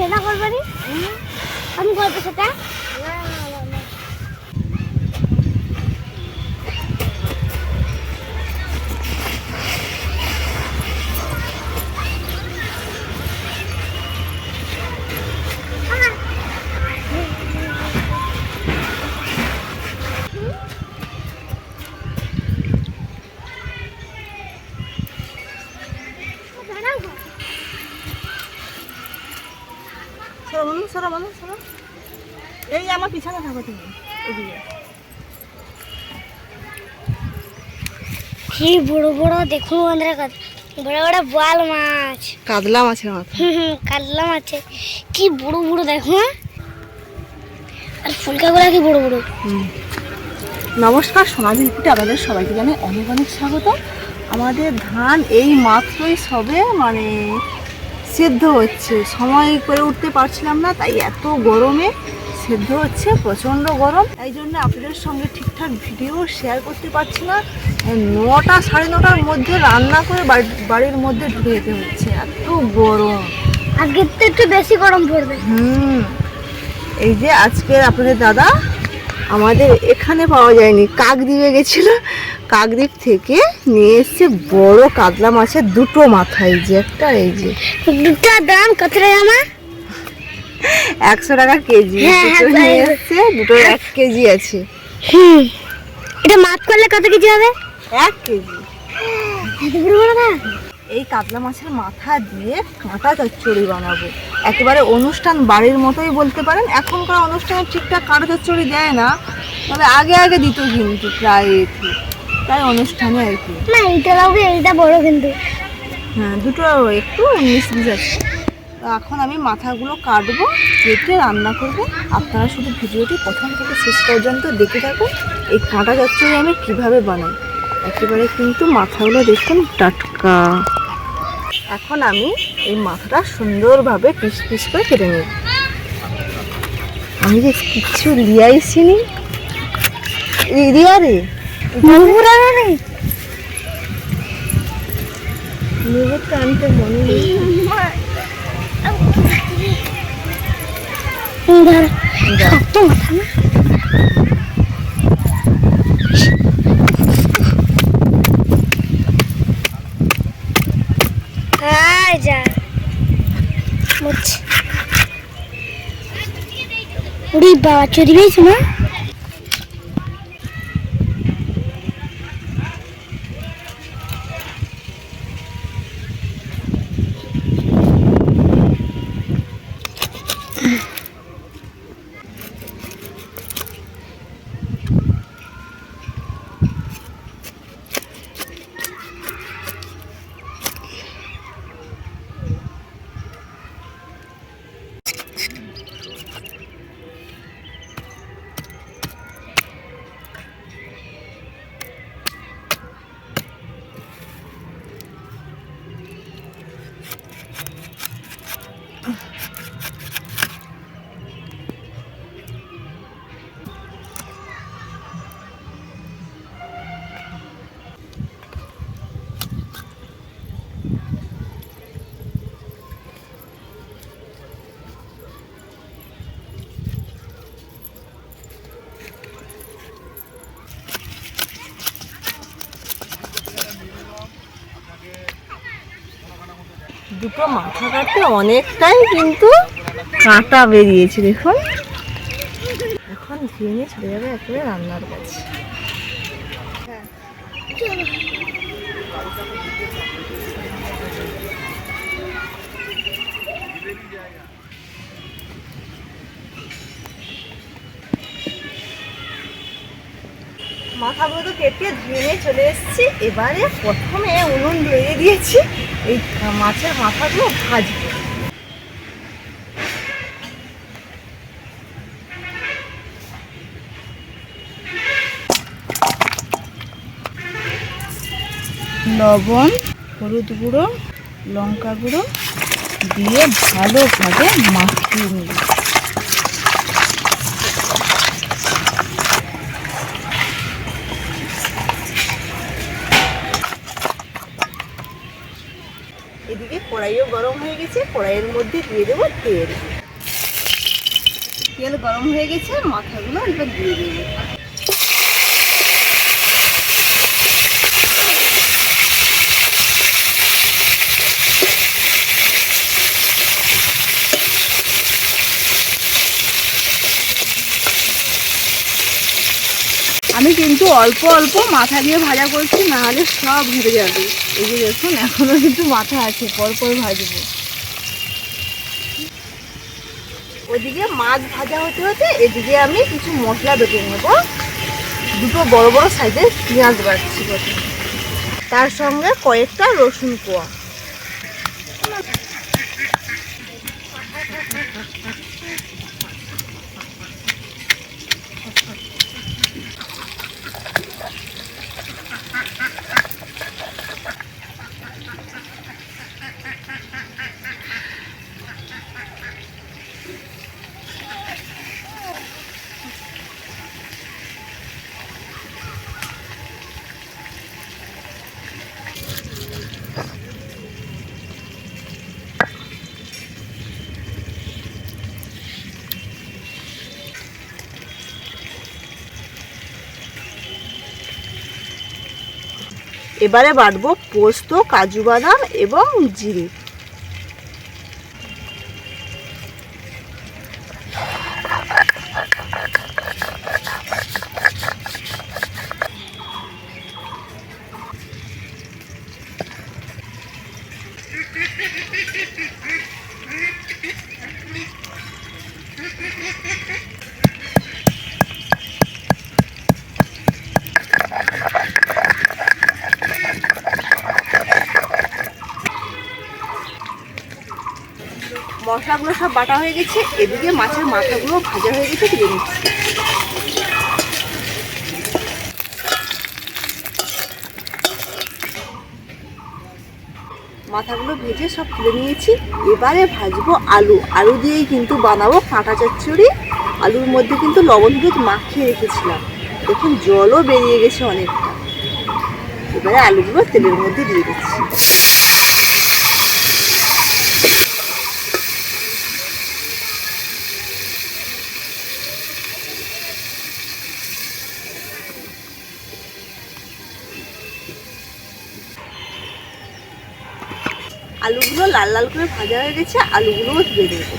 সেটা করবানি? আমি করব সেটা। সরো বন্ধু সরো। এই আমার পিছনে থাকো তুমি এদিকে। কি বড় বড় দেখুন বন্ধুরা কত বড় বড় বোয়াল মাছ। কাতলা মাছের মাথা। হুম হুম কাতলা মাছে। কি বড় বড় দেখো হ্যাঁ? আর ফুলকাগুলা কি বড় বড়? নমস্কার সোনালি রিপিটে আপনাদের সবাইকে জানাই অনেক অনেক স্বাগত। আমাদের ধান এই মাত্রই সবে মানে সেদ্ধ হচ্ছে। সময় করে উঠতে পারছিলাম না তাই এত গরমে সেদ্ধ হচ্ছে প্রচণ্ড গরম। এই জন্য আপনাদের সঙ্গে ঠিকঠাক ভিডিও শেয়ার করতে পারছি না। নটা সাড়ে নটার মধ্যে রান্না করে বাড়ি- বাড়ির মধ্যে ঢুকে যেতে হচ্ছে। এত গরম। আজকে তো একটু বেশি গরম পড়বে। হুম। এই যে আজকে আপনাদের দাদা আমাদের এখানে পাওয়া যায়নি। কাকদ্বীপে গেছিল। কাকদ্বীপ থেকে নিয়ে এসছে বড় কাতলা মাছের দুটো মাথা এই যে একটা এই যে। দুটা দাম কত রে আমার একশো টাকা কেজি। হ্যাঁ, হ্যাঁ, নিয়ে এসছে দুটো এক কেজি আছে। হুম। এটা মাছ করলে কত কেজি হবে? এক কেজি। এই কাতলা মাছের মাথা দিয়ে কাঁটা চচ্চড়ি বানাবো। একেবারে অনুষ্ঠান বাড়ির মতোই বলতে পারেন। এখনকার অনুষ্ঠানে ঠিকঠাক কাঁটা চচ্চড়ি দেয় না। তবে আগে আগে দিত কিন্তু প্রায় প্রায় অনুষ্ঠানে আর কি। না এইটা লাগবে এইটা বড় কিন্তু। হ্যাঁ দুটো একটু বিশ আছে এখন আমি মাথাগুলো কাটবো কেটে রান্না করব। আপনারা শুধু ভিডিওটি প্রথম থেকে শেষ পর্যন্ত দেখে থাকুন এই কাঁটা চচ্চড়ি আমি কীভাবে বানাই। একেবারে কিন্তু মাথাগুলো দেখুন টাটকা। এখন আমি এই মাথাটা সুন্দরভাবে পিস পিস করে কেটে নেব। আমি যে কিচ্ছু লিয়াইছিনি রিয়া রে। নেই নেব আনতে মনে নেই। শক্ত মাথা না? বাবা চুরি পেয়েছ না? দুটো মাথা কাটতে অনেকটাই কিন্তু কাঁটা বেরিয়েছে, দেখুন। এখন ধুয়ে নিয়ে চলে যাবে একেবারে রান্নার কাছে মাথাগুলো তো কেটে ধুয়ে চলে এসেছি। এবারে প্রথমে উনুন ধরিয়ে দিয়েছি। এই মাছের মাথাগুলো ভাজবো। লবণ হলুদ গুঁড়ো লঙ্কা গুঁড়ো দিয়ে ভালোভাবে মাখিয়ে নেব। কড়াইও গরম হয়ে গেছে, কড়াইয়ের মধ্যে দিয়ে দেবো তেল। তেল গরম হয়ে গেছে, মাথাগুলো এবার দিয়ে দেবো। আমি কিন্তু অল্প অল্প মাথা দিয়ে ভাজা করছি, নাহলে সব ঘুরে যাবে। এই যে দেখুন, এখনও কিন্তু মাথা আছে পর পর ভাজবো। ওদিকে মাছ ভাজা হতে হতে এদিকে আমি কিছু মশলা বেটে নেব। দুটো বড় বড় সাইজের পেঁয়াজ বাড়ছি তার সঙ্গে কয়েকটা রসুন কোয়া। এবারে বাটবো পোস্ত কাজু বাদাম এবং জিরে। মশলাগুলো সব বাটা হয়ে গেছে, এদিকে মাছের মাথাগুলো ভাজা হয়ে গেছে, তুলে নিচ্ছি। মাথাগুলো ভেজে সব তুলে নিয়েছি। এবারে ভাজবো আলু। আলু দিয়েই কিন্তু বানাবো কাঁটা চচ্চড়ি। আলুর মধ্যে কিন্তু লবণ হলুদ মাখিয়ে রেখেছিলাম। দেখুন, জলও বেরিয়ে গেছে অনেকটা। এবারে আলুগুলো তেলের মধ্যে দিয়ে দিচ্ছি আলুগুলো লাল লাল করে ভাজা হয়ে গেছে আলুগুলোও দিয়ে দেবো।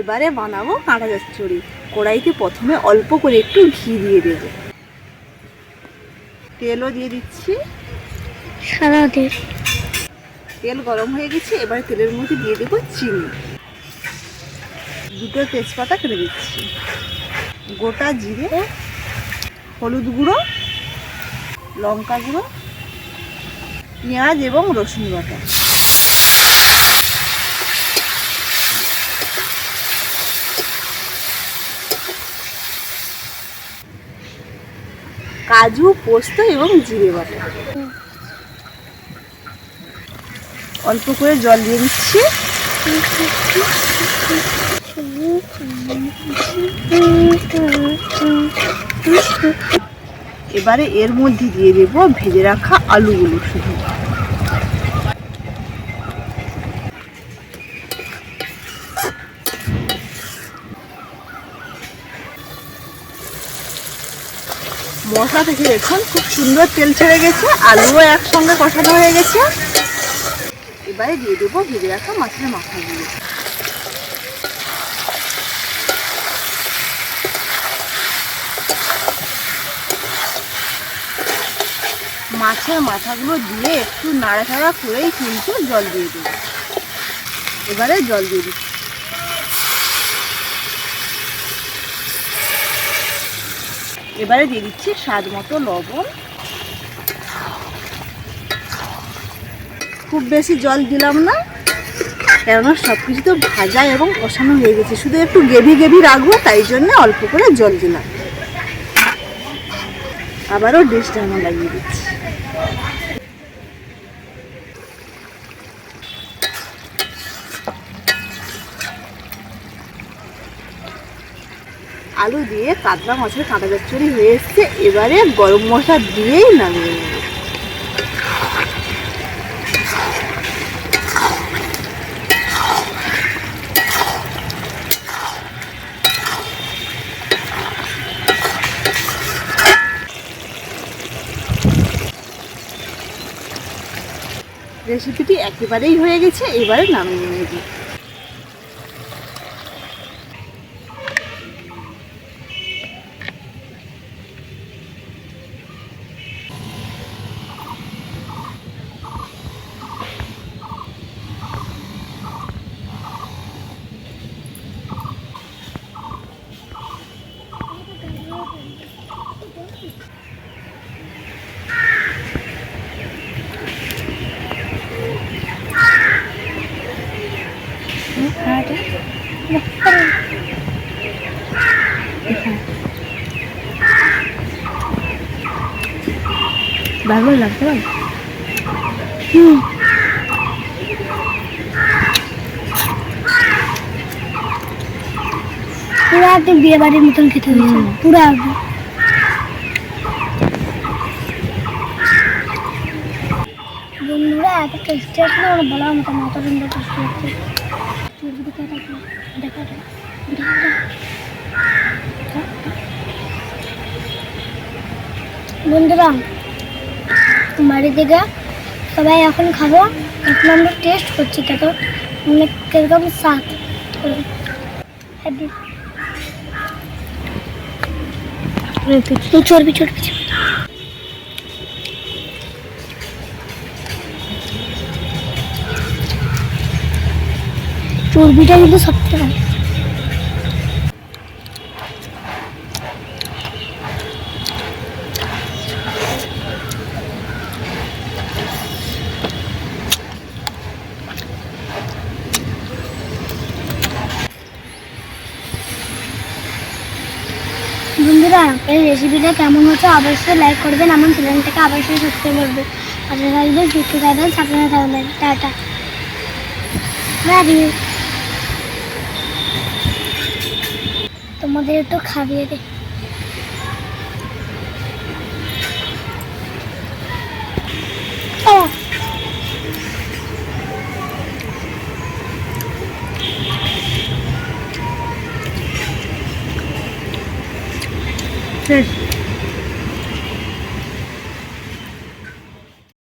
এবারে বানাবো কাঁটা চচ্চড়ি। কড়াইতে প্রথমে অল্প করে একটু ঘি দিয়ে দেবো। তেলও দিয়ে দিচ্ছি। সাদা তেল। তেল গরম হয়ে গেছে এবারে তেলের মধ্যে দিয়ে দেবো চিনি। দুটো তেজপাতা কেটে দিচ্ছি। গোটা জিরে হলুদ গুঁড়ো লঙ্কা গুঁড়ো, পেঁয়াজ এবং রসুন বাটা। কাজু, পোস্ত এবং জিরে বাটা। অল্প করে জল দিয়ে দিচ্ছি। এবারে এর মধ্যে দিয়ে দেবো ভেজে রাখা আলুগুলো শুধু। মশলা থেকে দেখুন, খুব সুন্দর তেল ছেড়ে গেছে, আলুও একসঙ্গে কষানো হয়ে গেছে। এবারে দিয়ে দেবো ভেজে রাখা মাছের মাথাগুলো মাছের মাথাগুলো দিয়ে একটু নাড়াচাড়া করেই কিন্তু জল দিয়ে দেবো। এবারে জল দিয়ে দিচ্ছি। এবারে দিয়ে দিচ্ছি স্বাদ মতো লবণ। খুব বেশি জল দিলাম না, কেননা সব কিছু তো ভাজা এবং কষানো হয়ে গেছে। শুধু একটু গেভি গেভি রাখব, তাই জন্য অল্প করে জল দিলাম। আবারও ডিশ ঢাকনা লাগিয়ে দিচ্ছি। আলু দিয়ে কাতলা মাছের কাঁটা চচ্চড়ি হয়ে এসছে। এবারে গরম মশলা দিয়েই নামিয়ে নেব। রেসিপিটি একেবারেই হয়ে গেছে, এবারে নামিয়ে নেব। ভালো লাগছে হুম। পুরো একদম বিয়ে বাড়ির মতন খেতে হয়েছে। পুরো একদম। বন্ধুরা এত টেস্টি আসলে ওরা বলার মতো না অত সুন্দর টেস্টি হচ্ছে। দেখা বন্ধুরা বাড়ি থেকে সবাই এখন খাব এখন আমরা টেস্ট করছি কত মানে কীরকম স্বাদ হ্যাপি চর্বি চর্বি চর্বি। চর্বিটা কিন্তু সবথেকে ভালো বন্ধুরা এই রেসিপিটা কেমন হচ্ছে অবশ্যই লাইক করবেন। আমার চ্যানেলটাকে অবশ্যই সাবস্ক্রাইব করবেন। পাশে থাকবেন সুস্থ থাকবেন, সাবধানে থাকবেন। টাটা। তোমাদের একটু খাবিয়ে দে। ও